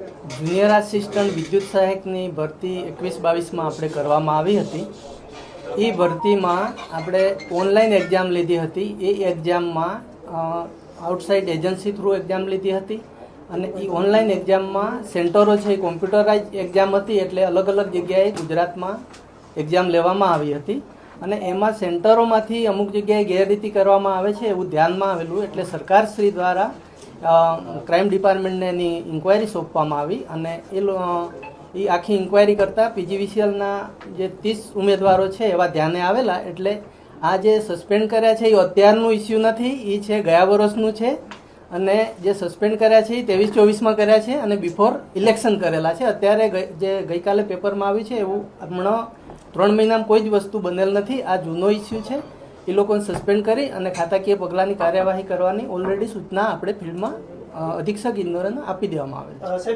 Junior assistant વિદ્યુત સહાયકની ભરતી એકવીસ બાવીસમાં આપણે કરવામાં આવી હતી. એ ભરતીમાં આપણે ઓનલાઈન એક્ઝામ લીધી હતી. એ એક્ઝામમાં આઉટસાઇડ એજન્સી થ્રુ એક્ઝામ લીધી હતી અને એ ઓનલાઈન એક્ઝામમાં સેન્ટરો છે, એ કોમ્પ્યુટરાઇઝ એક્ઝામ હતી એટલે અલગ અલગ જગ્યાએ ગુજરાતમાં એક્ઝામ લેવામાં આવી હતી. અને એમાં સેન્ટરોમાંથી અમુક જગ્યાએ ગેરરીતિ કરવામાં આવે છે એવું ધ્યાનમાં આવેલું એટલે સરકારશ્રી દ્વારા ક્રાઇમ ડિપાર્ટમેન્ટને એની ઇન્ક્વાયરી સોંપવામાં આવી અને એ એ આખી ઇન્ક્વાયરી કરતાં પીજીવીસીએલના જે ત્રીસ ઉમેદવારો છે એવા ધ્યાને આવેલા એટલે આ જે સસ્પેન્ડ કર્યા છે એ અત્યારનું ઇસ્યુ નથી એ છે ગયા વર્ષનું છે અને જે સસ્પેન્ડ કર્યા છે એ ત્રેવીસ ચોવીસમાં કર્યા છે અને બિફોર ઇલેક્શન કરેલા છે. અત્યારે જે ગઈકાલે પેપરમાં આવ્યું છે એવું હમણાં ત્રણ મહિનામાં કોઈ જ વસ્તુ બનેલ નથી. આ જૂનો ઇસ્યુ છે. એ લોકોને સસ્પેન્ડ કરી અને ખાતાકીય પગલાંની કાર્યવાહી કરવાની ઓલરેડી સૂચના આપણે ફિલ્ડમાં અધિક્ષક ઇન્દોરને આપી દેવામાં આવેલ છે.